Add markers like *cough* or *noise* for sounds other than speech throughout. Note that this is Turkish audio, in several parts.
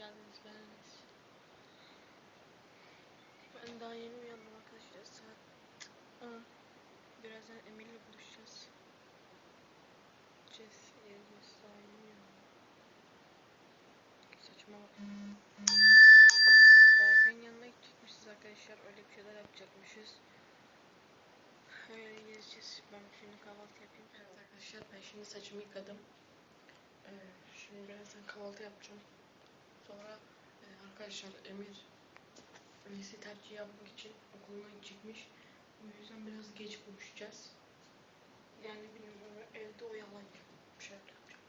geldiniz geldiniz. Ben daha yeni uyandım arkadaşlar saat 10. Birazdan Emir'le buluşacağız. Gideceğiz, geleceğiz daha yeni uyandım. Saçma bak. Berkay'ın yanına gidecekmişiz arkadaşlar. Öyle bir şeyler yapacakmışız. Öyle gezeceğiz. Ben şimdi kahvaltı yapayım. Evet arkadaşlar ben şimdi saçımı yıkadım. Ee, şimdi birazdan kahvaltı yapacağım. Sonra e, arkadaşlar Emir lise tercih yapmak için okuluna gidecekmiş. O yüzden biraz geç buluşacağız. Yani bilmiyorum evde oyalanacağım. Bir şeyler yapacağım.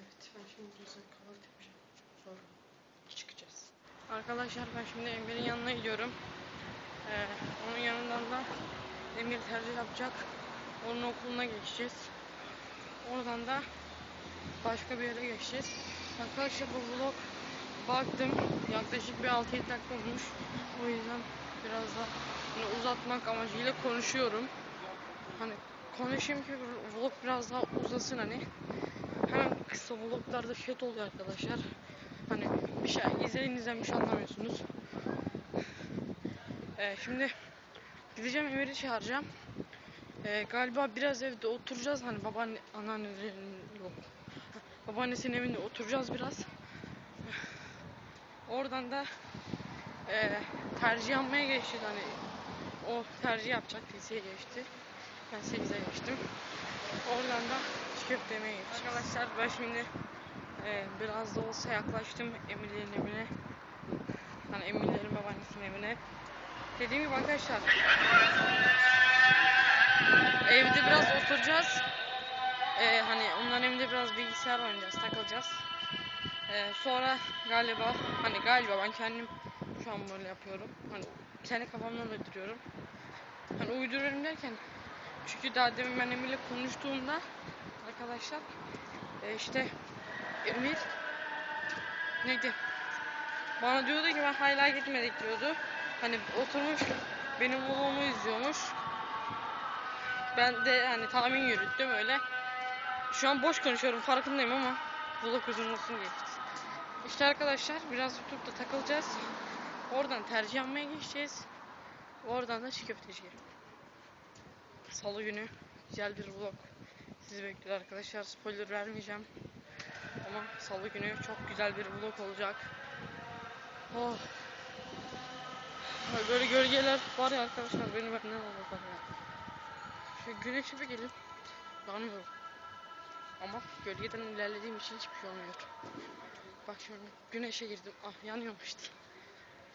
Evet ben şimdi birazdan kahvaltı yapacağım. Sonra çıkacağız. Arkadaşlar ben şimdi Emir'in yanına gidiyorum. Ee, onun yanından da Emir tercih yapacak. Onun okuluna geçeceğiz. Oradan da başka bir yere geçeceğiz. Arkadaşlar bu vlog baktım yaklaşık bir 6-7 dakika olmuş. O yüzden biraz da hani uzatmak amacıyla konuşuyorum. Hani konuşayım ki vlog biraz daha uzasın hani. Hemen kısa vloglarda şey oluyor arkadaşlar. Hani bir şey izleyin şey anlamıyorsunuz. Ee, şimdi gideceğim Emir'i çağıracağım. Ee, galiba biraz evde oturacağız. Hani babaanne, anneannelerin yok. Babaannesinin evinde oturacağız biraz. Oradan da e, tercih almaya geçti. Hani o tercih yapacak. Liseye geçti. Ben 8'e geçtim. Oradan da köfte yemeye geçeceğiz. Arkadaşlar ben şimdi e, biraz da olsa yaklaştım Emirlerin evine. Hani Emirlerin babaannesinin evine. Dediğim gibi arkadaşlar evde biraz oturacağız. Ee, hani onların evinde biraz bilgisayar oynayacağız, takılacağız. Ee, sonra galiba, hani galiba ben kendim şu an böyle yapıyorum. Hani kendi kafamdan uyduruyorum. Hani uyduruyorum derken çünkü daha demin ben Emir'le konuştuğumda arkadaşlar e, işte Emir neydi? Bana diyordu ki ben hala gitmedik diyordu. Hani oturmuş benim vlogumu izliyormuş. Ben de hani tahmin yürüttüm öyle. Şu an boş konuşuyorum farkındayım ama vlog uzun olsun diye. İşte arkadaşlar biraz YouTube'da takılacağız. Oradan tercih almaya geçeceğiz. Oradan da çiğ köfteciye. Salı günü güzel bir vlog sizi bekliyor arkadaşlar. Spoiler vermeyeceğim. Ama salı günü çok güzel bir vlog olacak. Oh. Ay, Böyle gölgeler var ya arkadaşlar benim benden olacak ya. Şu güneşe bir gelin. Yanmıyorum. Ama gölgeden ilerlediğim için hiçbir şey olmuyor. Bak şöyle güneşe girdim. Ah yanıyorum işte.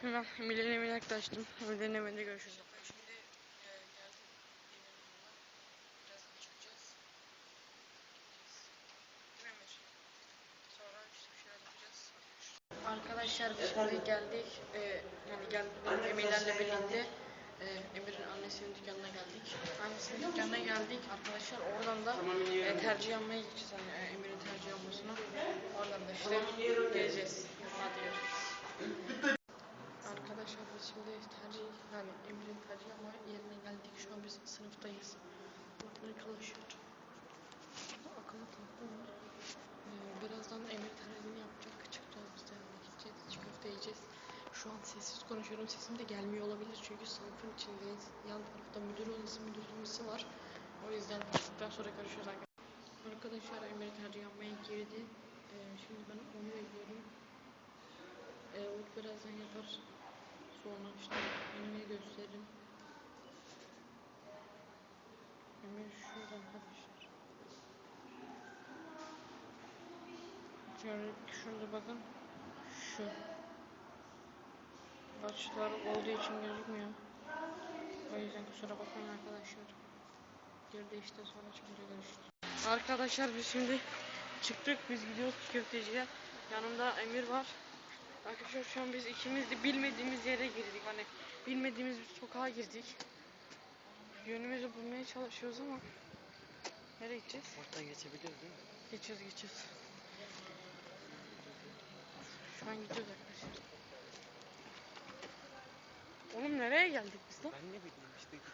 Hemen Emir'in evine yaklaştım. Emir'in evinde görüşürüz. Ben şimdi e, geldim. Emir'in yanına. Birazdan çıkacağız. Gideceğiz. Değil mi Emir? Sonra işte bir şeyler yapacağız. Hadi görüşürüz. Arkadaşlar biz şimdi geldik. Ee, yani geldik benim Emirlerle birlikte. Ee, Emir'in annesinin dükkanına geldik. Annesinin dükkanına geldik arkadaşlar. Oradan da e, tercih almaya gideceğiz. Yani, e, Emir'in tercih almasına. Oradan da işte geleceğiz. Hadi görüşürüz. Arkadaşlar biz şimdi tercih yani Emir'in tercih alma yerine geldik. Şu an biz sınıftayız. Arkadaşlar. Akıllı telefon var. Ee, birazdan Emir tercihini yapacak. Çıkacağız biz de yanına köfte yiyeceğiz. Şu an sessiz konuşuyorum. Sesim de gelmiyor olabilir çünkü sınıfın içindeyiz. Yan tarafta müdür odası, müdür odası var. O yüzden çıktıktan sonra görüşürüz arkadaşlar. Arkadaşlar Emir tercih yapmaya girdi. Ee, şimdi ben onu bekliyorum. Ee, o birazdan yapar. Sonra işte Emir'e gösteririm. Emir şurada arkadaşlar. Şöyle şurada bakın. Şu. Açılar olduğu için gözükmüyor. O yüzden kusura bakmayın arkadaşlar. Girdi işte sonra çıkınca görüşürüz. Arkadaşlar biz şimdi çıktık. Biz gidiyoruz köfteciye. Yanımda Emir var. Arkadaşlar şu an biz ikimiz de bilmediğimiz yere girdik. Hani bilmediğimiz bir sokağa girdik. Yönümüzü bulmaya çalışıyoruz ama nereye gideceğiz? Oradan geçebiliyoruz değil mi? Geçiyoruz geçiyoruz. Şu an gidiyoruz arkadaşlar. Oğlum nereye geldik biz lan? Ben ne bileyim işte gittim.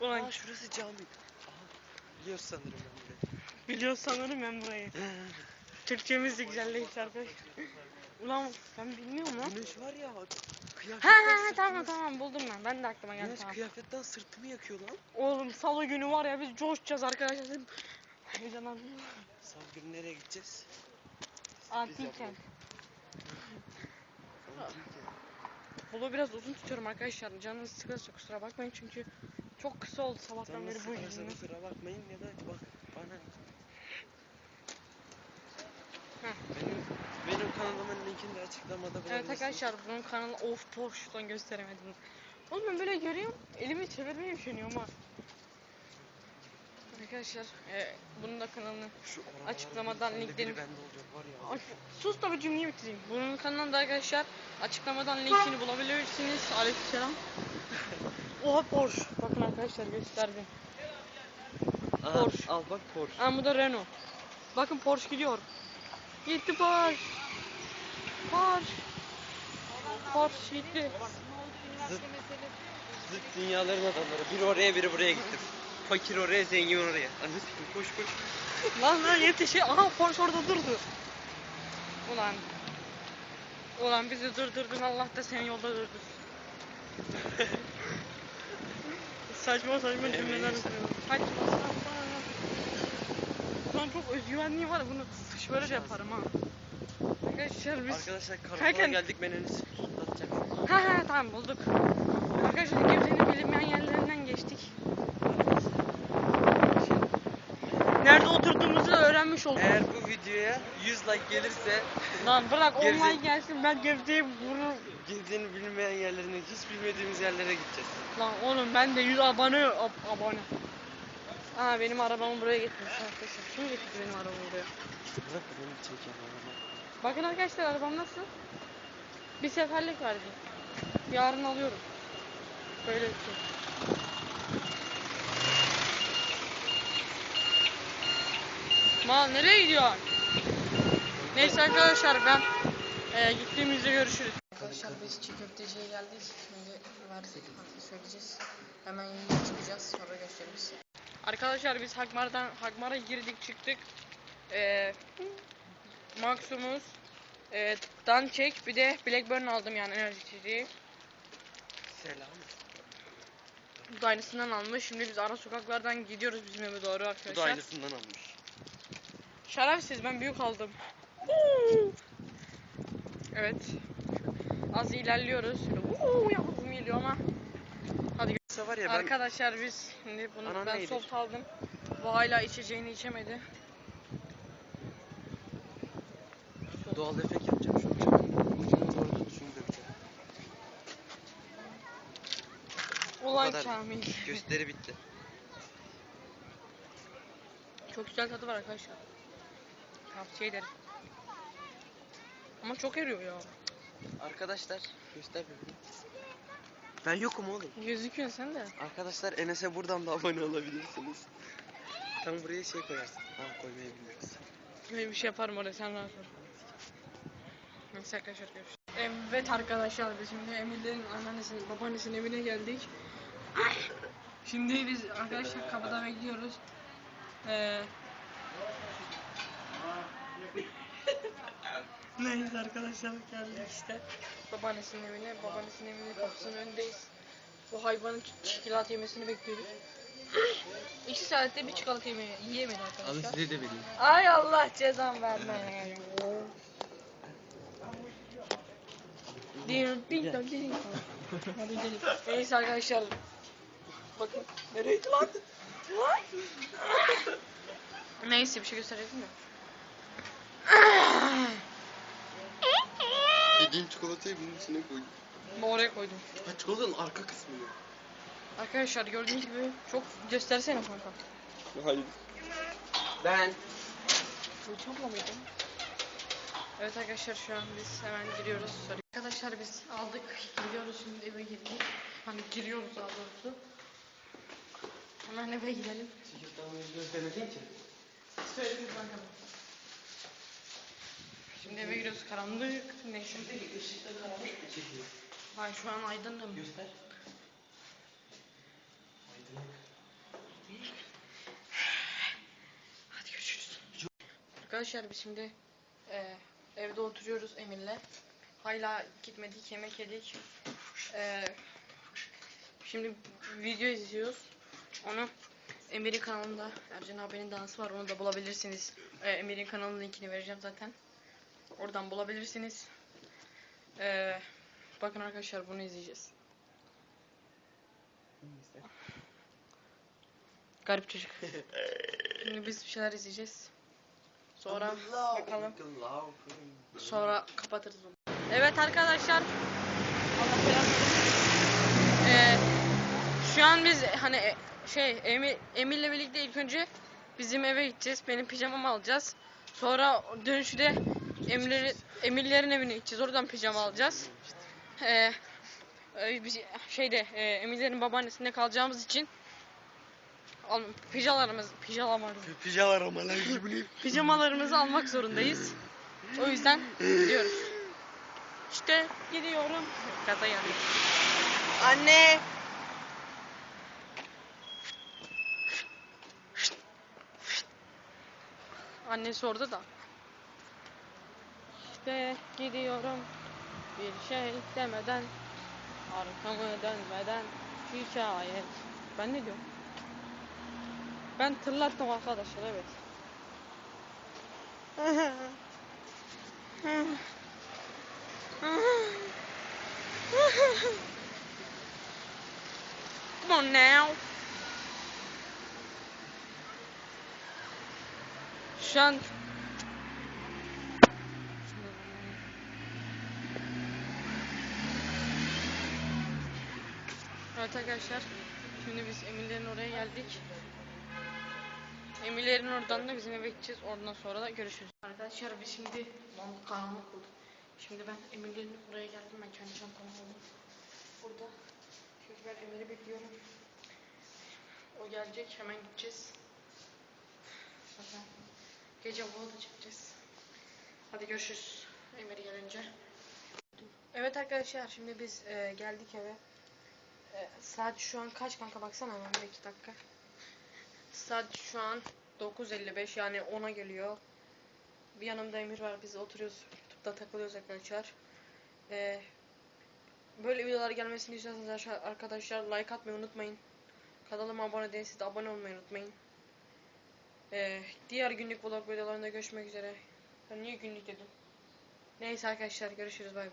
Ulan Aa şurası cami. Aha, biliyoruz sanırım ben burayı. biliyor sanırım ben burayı. *laughs* Türkçemiz de güzelleşti arkadaşlar. Ulan ben bilmiyorum lan. Güneş var ya. Ha ha ha tamam tamam buldum ben. Ben de aklıma geldi Güneş tamam. kıyafetten sırtımı yakıyor lan. Oğlum salı günü var ya biz coşacağız arkadaşlar. Heyecanlandım. Salı günü nereye gideceğiz? Antik kent. Antik ya. Bunu biraz uzun tutuyorum arkadaşlar. Canınız sıkılırsa kusura bakmayın çünkü çok kısa oldu sabahtan beri bu yüzünden. kusura bakmayın ya da bak bana. Heh. Benim, benim kanalımın linkini de açıklamada Evet bulabilirsiniz. arkadaşlar bunun kanalı of Porsche'dan gösteremedim. Oğlum ben böyle görüyorum elimi çevirmeye üşeniyorum ha. Arkadaşlar e, bunun da kanalını Açıklamadan linklerini-. Ay, sus da bir cümleyi bitireyim. Bunun kanalında arkadaşlar açıklamadan linkini bulabilirsiniz. Aleykümselam. *laughs* Oha Porsche. Bakın arkadaşlar gösterdim. Aha, Porsche. Al bak Porsche. Ama bu da Renault. Bakın Porsche gidiyor. Gitti Porsche. Porsche. Porsche gitti. Zıt, zıt dünyaların adamları. Biri oraya biri buraya gitti. Fakir oraya zengin oraya. Anne sikim koş koş. Lan lan yetişi. Aha Porsche orada durdu. Ulan. Ulan bizi durdurdun Allah da seni yolda durdur. *laughs* saçma saçma cümleler kuruyorum. Saçma saçma. Şu an çok özgüvenliğim var. Bunu şöyle yaparım ha. Arkadaşlar biz... Arkadaşlar karakola Kanka- geldik ben en iyisi tutlatacağım. Ha ha tamam bulduk. Arkadaşlar Gebze'nin bilinmeyen yerlerinden geçtik. Nerede oturduğumuzu öğrenmiş olduk. Eğer bu videoya 100 like gelirse Lan bırak Gebze- online gelsin ben Gebze'yi vururum. Gebze'nin bilinmeyen yerlerine hiç bilmediğimiz yerlere gideceğiz. Lan oğlum ben de 100 abone ab- abone. Aa benim arabamı buraya getirmiş arkadaşlar. Kim getirdi benim arabamı buraya? Bırak da beni çekelim. Bakın arkadaşlar arabam nasıl? Bir seferlik verdi. Yarın alıyorum. Böyle bir şey. Mal nereye gidiyor? Neyse arkadaşlar ben e, gittiğimizde görüşürüz. Arkadaşlar biz çiğ köfteciye geldik. Şimdi verdik adını söyleyeceğiz. Hemen yeni çıkacağız sonra gösteririz. Arkadaşlar biz Hakmar'dan Hakmar'a girdik çıktık. Ee, Maximus e, Dan çek bir de Blackburn aldım yani enerji içeceği. Selam. Bu da aynısından almış. Şimdi biz ara sokaklardan gidiyoruz bizim eve doğru Bu da arkadaşlar. aynısından almış. Şerefsiz ben büyük aldım. Evet. Az ilerliyoruz. Uuu yapasım geliyor ama. Hadi Kısa var ya ben Arkadaşlar biz şimdi bunu Anan ben neydi? soft aldım. Bu hala içeceğini içemedi. doğal efekt yapacağım şu an. Ucunu doğru şunu dökeceğim. Ulan kadar. Kamil. Gösteri bitti. Çok güzel tadı var arkadaşlar. Tavsiye ederim. Ama çok eriyor ya. Arkadaşlar göster bebeğim. Ben yokum oğlum. Gözüküyorsun sen de. Arkadaşlar Enes'e buradan da abone olabilirsiniz. Tam buraya şey koyarsın. Tamam koymayı bilmiyoruz. Böyle bir şey yaparım oraya sen rahat ol. Neyse arkadaşlar görüşürüz. Evet arkadaşlar biz şimdi Emirlerin anneannesinin babaannesinin evine geldik. Şimdi biz arkadaşlar kapıda bekliyoruz. Ee... Neyse arkadaşlar geldik işte. Babaannesinin evine, babaannesinin evinin kapısının önündeyiz. Bu hayvanın çikolata yemesini bekliyoruz. *clears throat* İki saatte bir çikolata yemeği yiyemedi arkadaşlar. size de vereyim. Ay Allah cezam verme. Dong ding. Hadi. Neyse arkadaşlar. Bakın nereydi lan? Lan? Neyse bir şey gösterelim mi? *clears throat* Yediğin çikolatayı bunun içine koy. Ben oraya koydum. Ha çikolatanın arka kısmı yok. Arkadaşlar gördüğünüz gibi çok göstersene kanka. Hayır. Ben. Bu çabla mıydı? Evet arkadaşlar şu an biz hemen giriyoruz. Arkadaşlar biz aldık. Gidiyoruz şimdi eve girdik. Hani giriyoruz daha doğrusu. Hemen eve gidelim. Çikolatanı göstermedin ki. Söyledim kanka. Şimdi eve giriyoruz karanlık. Neyse. Şuradaki ışıkta karanlık mı? Ben şu an aydınım. Göster. Aydınlık. Hadi görüşürüz. Arkadaşlar biz şimdi e, evde oturuyoruz Emin'le. Hala gitmedik, yemek yedik. E, şimdi video izliyoruz. Onu Emir'in kanalında Ercan abinin dansı var. Onu da bulabilirsiniz. Ee, Emir'in kanalının linkini vereceğim zaten. Oradan bulabilirsiniz. E, bakın arkadaşlar bunu izleyeceğiz. Garip çocuk. *laughs* Şimdi biz bir şeyler izleyeceğiz. Sonra bakalım. Sonra kapatırız onu. Evet arkadaşlar. Ee, şu an biz hani şey Emir, Emir'le birlikte ilk önce bizim eve gideceğiz. Benim pijamamı alacağız. Sonra dönüşte Emirleri, Emirlerin evine gideceğiz. Oradan pijama alacağız. Ee, e, biz şeyde e, Emirlerin babaannesinde kalacağımız için al, pijalarımız pijamalarımız Pijamalar gibi. pijamalarımızı almak zorundayız. O yüzden gidiyoruz. İşte gidiyorum. Gaza yanıyor. Anne. Annesi orada da. İşte gidiyorum. Bir şey demeden arkamı dönmeden şikayet. Ben ne diyorum? Ben tırlattım arkadaşlar evet. Come on now. Şu an Evet arkadaşlar Şimdi biz Emirlerin oraya geldik. Emirlerin oradan da bizim eve gideceğiz. Oradan sonra da görüşürüz. Arkadaşlar biz şimdi Lan karanlık oldu Şimdi ben Emirlerin oraya geldim. Ben kendi çantamı aldım. Burada. Şimdi ben Emir'i bekliyorum. O gelecek. Hemen gideceğiz. Zaten Gece bunu da çekeceğiz Hadi görüşürüz. Emir gelince. Evet arkadaşlar şimdi biz e, geldik eve Saat şu an kaç kanka? Baksana hemen bir iki dakika. Saat şu an 9.55 yani 10'a geliyor. Bir yanımda Emir var biz oturuyoruz. YouTube'da takılıyoruz arkadaşlar. E, Böyle videolar gelmesini istiyorsanız arkadaşlar like atmayı unutmayın. Kanalıma abone değilseniz de abone olmayı unutmayın. E, Diğer günlük vlog videolarında görüşmek üzere. Ben niye günlük dedim? Neyse arkadaşlar görüşürüz bay bay